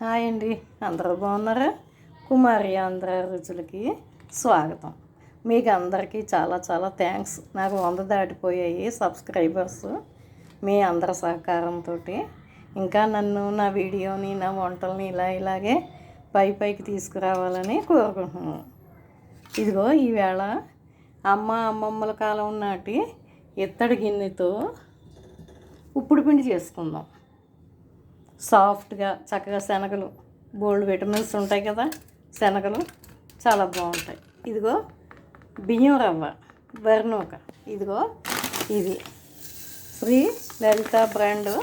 Hi అండి. అందరూ బాగున్నారా? కుమారి ఆంధ్ర రుచులకి స్వాగతం. మీకు అందరికీ చాలా చాలా థ్యాంక్స్. నాకు వంద దాటిపోయాయి సబ్స్క్రైబర్స్ మీ అందరి సహకారంతో ఇంకా నన్ను నా వీడియోని నా వంటల్ని ఇలా ఇలాగే పై పైకి తీసుకురావాలని కోరుకుంటున్నాను. ఇదిగో ఈవేళ అమ్మ అమ్మమ్మల కాలం నాటి ఇత్తడి గిన్నెతో ఉప్పుడు పిండి చేసుకుందాం. సాఫ్ట్గా చక్కగా శనగలు బోల్డ్ విటమిన్స్ ఉంటాయి కదా శనగలు చాలా బాగుంటాయి. ఇదిగో బియ్యం రవ్వ బర్నూక ఇదిగో ఇది. శ్రీ లలిత బ్రాండ్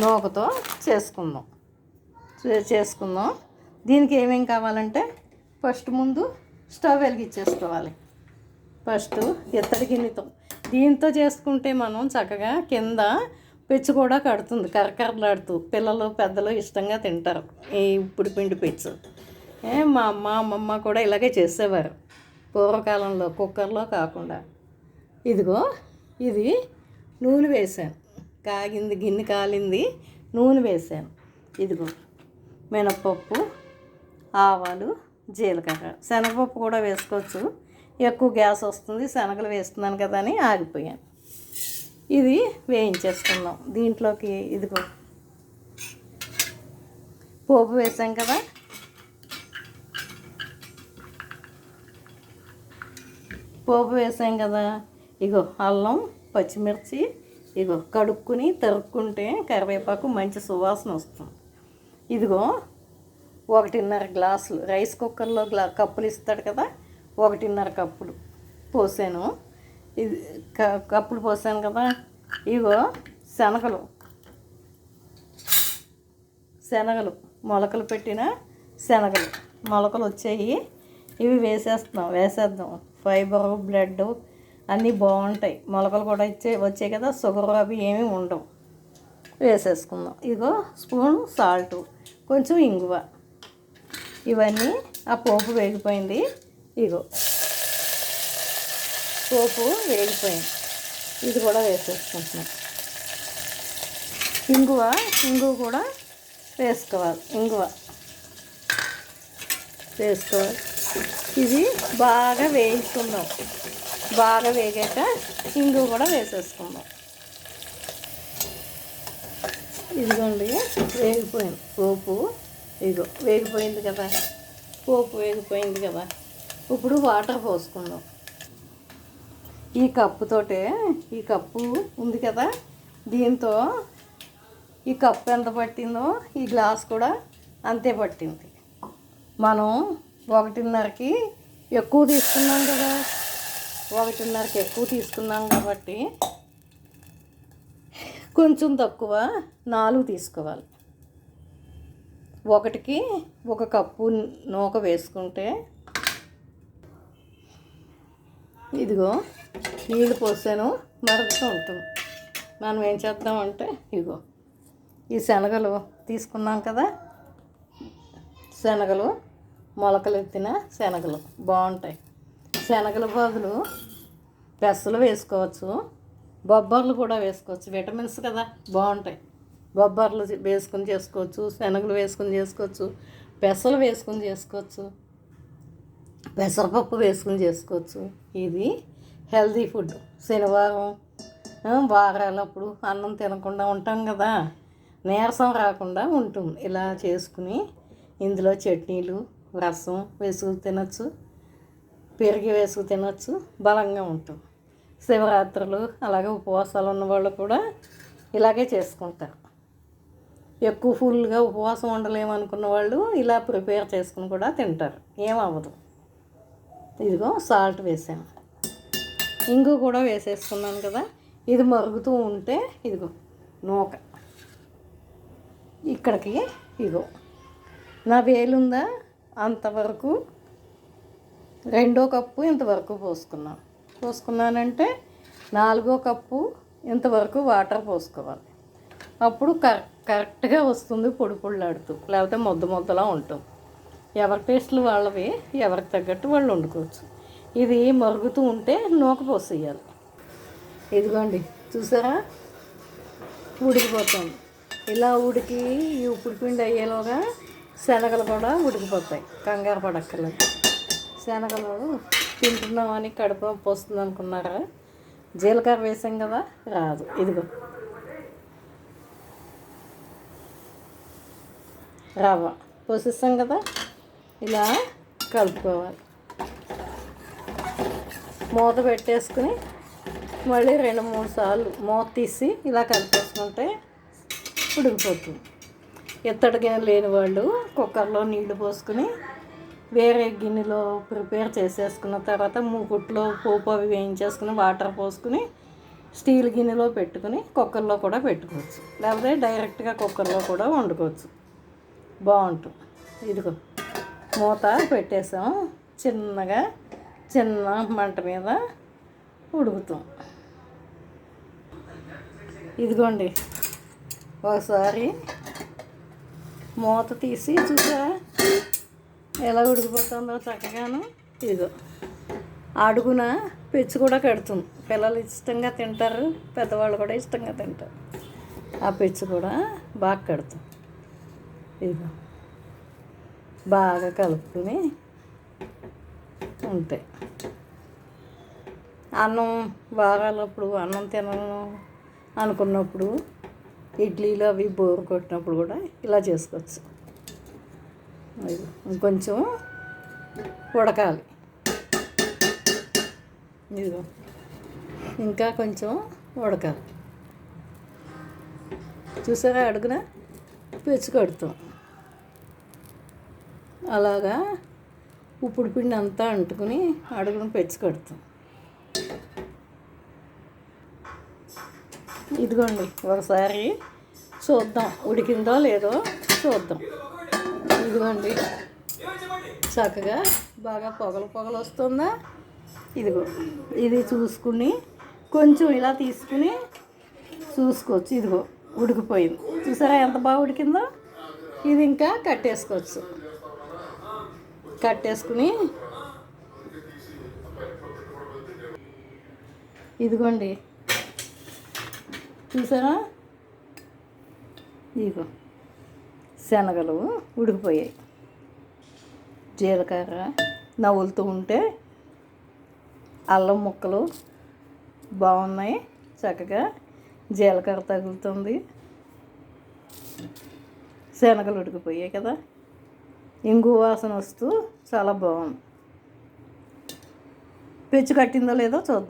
నూకతో చేసుకుందాం. చే- చేసుకుందాం. దీనికి ఏమేం కావాలంటే ఫస్ట్ ముందు స్టవ్ వెలిగించేసుకోవాలి. ఫస్ట్ ఇత్తడి గిన్నెతో. దీంతో చేసుకుంటే మనం చక్కగా కింద పెచ్చు కూడా కడుతుంది కరకరలాడుతూ. పిల్లలు పెద్దలు ఇష్టంగా తింటారు ఈ ఇప్పుడు పిండి పెచ్చు. ఏ మా అమ్మ అమ్మమ్మ కూడా ఇలాగే చేసేవారు. పూర్వకాలంలో కుక్కర్లో కాకుండా. ఇదిగో ఇది నూనె వేసాను కాగింది గిన్నె కాలింది నూనె వేసాను ఇదిగో మినపప్పు ఆవాలు జీలకర్ర. శనగపప్పు కూడా వేసుకోవచ్చు. ఎక్కువ గ్యాస్ వస్తుంది శనగలు వేస్తున్నాను కదా అని ఆగిపోయాను. ఇది వేయించేసుకుందాం. దీంట్లోకి ఇదిగో. పోపు వేసాం కదా. పోపు వేసాం కదా. ఇగో అల్లం పచ్చిమిర్చి ఇగో కడుక్కుని తరుక్కుంటే కరివేపాకు మంచి సువాసన వస్తుంది. ఇదిగో ఒకటిన్నర గ్లాసులు రైస్ కుక్కర్లో గ్లా కప్పులు ఇస్తాడు కదా ఒకటిన్నర కప్పులు పోసాను. ఇది క- కప్పులు పోసాను కదా. ఇగో శనగలు. శనగలు. మొలకలు పెట్టిన శనగలు. మొలకలు వచ్చాయి. ఇవి వేసేస్తున్నాం. వేసేద్దాం. ఫైబర్ బ్లడ్ అన్నీ బాగుంటాయి. మొలకలు కూడా ఇచ్చే వచ్చాయి కదా. షుగర్ అవి ఏమీ ఉండవు. వేసేసుకుందాం. ఇగో స్పూన్ సాల్ట్. కొంచెం ఇంగువ. ఇవన్నీ ఆ పోపు వేగిపోయింది. ఇగో పోపు వేగిపోయింది. ఇది కూడా వేసేసుకుంటున్నాం. ఇంగువ ఇంగువ కూడా వేసుకోవాలి. ఇంగువ వేసుకోవాలి. ఇది బాగా వేయించుకుందాం బాగా వేగాక ఇంగువ కూడా వేసేసుకుందాం. ఇదిగోండి వేగిపోయింది పోపు ఇదిగో వేగిపోయింది కదా. పోపు వేగిపోయింది కదా. ఇప్పుడు వాటర్ పోసుకుందాం. ఈ కప్పుతోటే ఈ కప్పు ఉంది కదా? దీంతో ఈ కప్పు ఎంత పట్టిందో ఈ గ్లాస్ కూడా అంతే పట్టింది. మనం ఒకటిన్నరకి ఎక్కువ తీసుకున్నాం కదా? ఒకటిన్నరకి ఎక్కువ తీసుకున్నాం కాబట్టి కొంచెం తక్కువ నాలుగు తీసుకోవాలి. ఒకటికి ఒక కప్పు నూక వేసుకుంటే ఇదిగో నీళ్ళు పోసాను మరుగుతూ ఉంటుంది. మనం ఏం చేద్దామంటే ఇదిగో ఈ శనగలు తీసుకున్నాం కదా? శనగలు మొలకలు ఎత్తిన శనగలు బాగుంటాయి. శనగల బదులు పెసలు వేసుకోవచ్చు బొబ్బర్లు కూడా వేసుకోవచ్చు. విటమిన్స్ కదా బాగుంటాయి. బొబ్బర్లు వేసుకుని చేసుకోవచ్చు శనగలు వేసుకుని చేసుకోవచ్చు పెసలు వేసుకుని చేసుకోవచ్చు. పెసరపప్పు వేసుకుని చేసుకోవచ్చు. ఇది హెల్తీ ఫుడ్. శనివారం వారాలప్పుడు అన్నం తినకుండా ఉంటాం కదా. నీరసం రాకుండా ఉంటుంది. ఇలా చేసుకుని ఇందులో చట్నీలు రసం వేసుకు తినచ్చు. పెరిగి వేసుకు తినచ్చు. బలంగా ఉంటాం శివరాత్రులు అలాగే ఉపవాసాలు ఉన్న వాళ్ళు కూడా ఇలాగే చేసుకుంటారు. ఎక్కువ ఫుల్గా ఉపవాసం ఉండలేమనుకున్న వాళ్ళు ఇలా ప్రిపేర్ చేసుకుని కూడా తింటారు. ఏమవ్వదు ఇదిగో సాల్ట్ వేసాను ఇంగు కూడా వేసేసుకున్నాను కదా ఇది మరుగుతూ ఉంటే ఇదిగో నూక. ఇక్కడికి ఇదిగో. నా వేలుందా? అంతవరకు రెండో కప్పు ఇంతవరకు పోసుకున్నాను. పోసుకున్నానంటే నాలుగో కప్పు ఇంతవరకు వాటర్ పోసుకోవాలి. అప్పుడు కరె కరెక్ట్గా వస్తుంది పొడి పొడిలాడుతూ లేకపోతే ముద్ద ముద్దలా ఉంటుంది. ఎవరి టేస్ట్లు వాళ్ళవి ఎవరికి తగ్గట్టు వాళ్ళు వండుకోవచ్చు. ఇది మరుగుతూ ఉంటే నూక పోసేయాలి. ఇదిగోండి చూసారా? ఉడికిపోతుంది ఇలా ఉడికి ఈ ఉప్పుడు పిండి అయ్యేలోగా శనగలు కూడా ఉడికిపోతాయి. కంగారు పడక్కర్లేదు. శనగలు తింటున్నామని కడుపు నొప్పి వస్తుంది అనుకున్నారా? జీలకర్ర వేసాం కదా రాదు. ఇదిగో. రవ్వ. పోసిస్తాం కదా? ఇలా కలుపుకోవాలి. మూత పెట్టేసుకుని మళ్ళీ రెండు మూడు సార్లు మూత తీసి ఇలా కలిపేసుకుంటే ఉడికిపోతుంది. ఎత్తడిగా లేని వాళ్ళు కుక్కర్లో నీళ్ళు పోసుకుని వేరే గిన్నెలో ప్రిపేర్ చేసేసుకున్న తర్వాత మూకుట్లో పోపు అవి వేయించేసుకుని వాటర్ పోసుకుని స్టీల్ గిన్నెలో పెట్టుకుని కుక్కర్లో కూడా పెట్టుకోవచ్చు. లేకపోతే డైరెక్ట్గా కుక్కర్లో కూడా వండుకోవచ్చు. బాగుంటుంది. ఇదిగో. మూత పెట్టేసాం. చిన్నగా చిన్న మంట మీద ఉడుకుతాం. ఇదిగోండి. ఒకసారి మూత తీసి చూసా ఎలా ఉడికిపోతుందో చక్కగాను. ఇదిగో. అడుగున పెచ్చు కూడా కడుతుంది. పిల్లలు ఇష్టంగా తింటారు. పెద్దవాళ్ళు కూడా ఇష్టంగా తింటారు. ఆ పెచ్చు కూడా బాగా కడుతుంది. ఇదిగో. బాగా కలుపుకుని ఉంటాయి. అన్నం బాగాలప్పుడు అన్నం తినను అనుకున్నప్పుడు ఇడ్లీలు అవి బోరు కొట్టినప్పుడు కూడా ఇలా చేసుకోవచ్చు. ఇదిగో ఇంకొంచెం ఉడకాలి. ఇదిగో ఇంకా కొంచెం ఉడకాలి. చూసారా అడుగున పెచ్చు కడుతాం. అలాగా ఉప్పుడు పిండి అంతా అంటుకుని అడుగును పెంచుకొడతాం ఇదిగోండి ఒకసారి చూద్దాం ఉడికిందో లేదో చూద్దాం. ఇదిగోండి చక్కగా బాగా పొగలు పొగలు వస్తుందా? ఇదిగో ఇది చూసుకుని కొంచెం ఇలా తీసుకుని చూసుకోవచ్చు. ఇదిగో ఉడికిపోయింది. చూసారా ఎంత బాగా ఉడికిందో? ఇది ఇంకా కట్టేసుకోవచ్చు. కట్టేసుకుని ఇదిగోండి. చూసారా? ఇదిగో శనగలు ఉడికిపోయాయి. జీలకర్ర నవ్వులుతూ ఉంటే అల్లం ముక్కలు బాగున్నాయి చక్కగా జీలకర్ర తగులుతుంది. శనగలు ఉడికిపోయాయి కదా? ఇంగు వాసన వస్తూ చాలా బాగుంది. పెచ్చు కట్టిందో లేదో చూద్దాం.